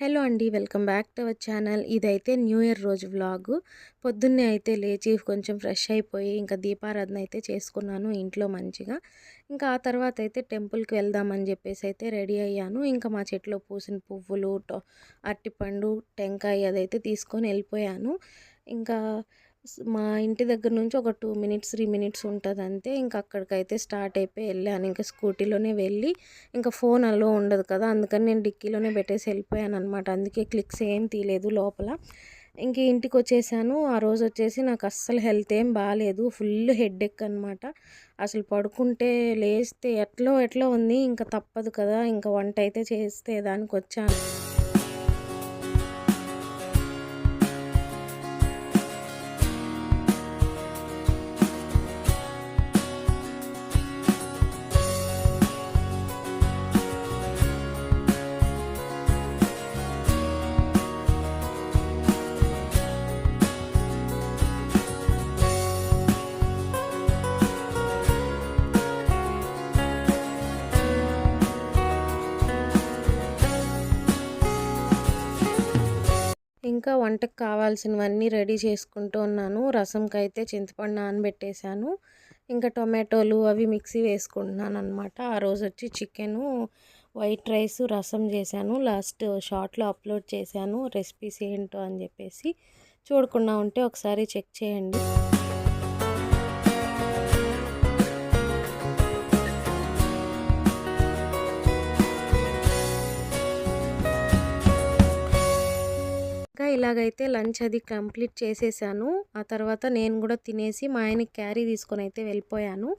Hello అండి welcome back to our channel. ఇదైతే new year రోజు వ్లాగు. పొద్దున్నే అయితే లేచి కొంచెం ఫ్రెష్ అయిపోయి ఇంకా దీపారాధన అయితే చేసుకున్నాను ఇంట్లో మంచిగా. ఇంకా ఆ తర్వాత అయితే టెంపుల్కి వెళ్దామని చెప్పేసి అయితే రెడీ అయ్యాను. ఇంకా మా చెట్లో పూసిన పువ్వులు అరటిపండు టెంకాయ అదైతే తీసుకొని వెళ్ళిపోయాను. ఇంకా మా ఇంటి దగ్గర నుంచి ఒక టూ మినిట్స్ త్రీ మినిట్స్ ఉంటుంది అంతే ఇంకా అక్కడికైతే స్టార్ట్ అయిపోయి వెళ్ళాను. ఇంకా స్కూటీలోనే వెళ్ళి ఇంకా ఫోన్ అలో ఉండదు కదా. అందుకని నేను డిక్కీలోనే పెట్టేసి వెళ్ళిపోయాను అనమాట అందుకే క్లిక్స్ ఏం తీయలేదు లోపల. ఇంక ఇంటికి వచ్చేసాను. ఆ రోజు వచ్చేసి నాకు అస్సలు హెల్త్ ఏం బాగాలేదు ఫుల్ హెడ్ ఎక్ అనమాట అసలు పడుకుంటే లేస్తే ఎట్లో ఎట్లా ఉంది? ఇంకా తప్పదు కదా. ఇంకా వంట అయితే చేస్తే దానికి వచ్చాను ఇంకా వంటకు కావాల్సినవన్నీ రెడీ చేసుకుంటూ ఉన్నాను. రసంకి అయితే చింతపండు నానబెట్టేశాను. ఇంకా టొమాటోలు అవి మిక్సీ వేసుకుంటున్నాను అనమాట ఆ రోజు వచ్చి చికెను వైట్ రైస్ రసం చేశాను. లాస్ట్ షార్ట్లో అప్లోడ్ చేశాను. రెసిపీస్ ఏంటో అని చెప్పేసి చూడకుండా ఉంటే ఒకసారి చెక్ చేయండి. ఇలాగైతే లంచ్ అది కంప్లీట్ చేసేసాను. ఆ తర్వాత నేను కూడా తినేసి మా ఆయనకి క్యారీ తీసుకొని అయితే వెళ్ళిపోయాను.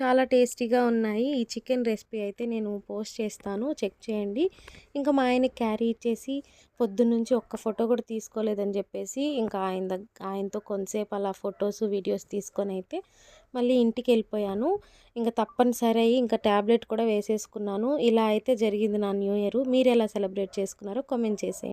చాలా టేస్టీగా ఉన్నాయి. ఈ చికెన్ రెసిపీ అయితే నేను పోస్ట్ చేస్తాను. చెక్ చేయండి. ఇంకా మా ఆయనకి క్యారీ ఇచ్చేసి పొద్దున్నుంచి ఒక్క ఫోటో కూడా తీసుకోలేదని చెప్పేసి ఇంకా ఆయన దగ్గ ఆయనతో కొంతసేపు అలా ఫొటోస్ వీడియోస్ తీసుకొని అయితే మళ్ళీ ఇంటికి వెళ్ళిపోయాను. ఇంకా తప్పనిసరి అయ్యి ఇంకా ట్యాబ్లెట్ కూడా వేసేసుకున్నాను. ఇలా అయితే జరిగింది నా న్యూ ఇయర్. మీరు ఎలా సెలబ్రేట్ చేసుకున్నారో కామెంట్ చేసేయండి.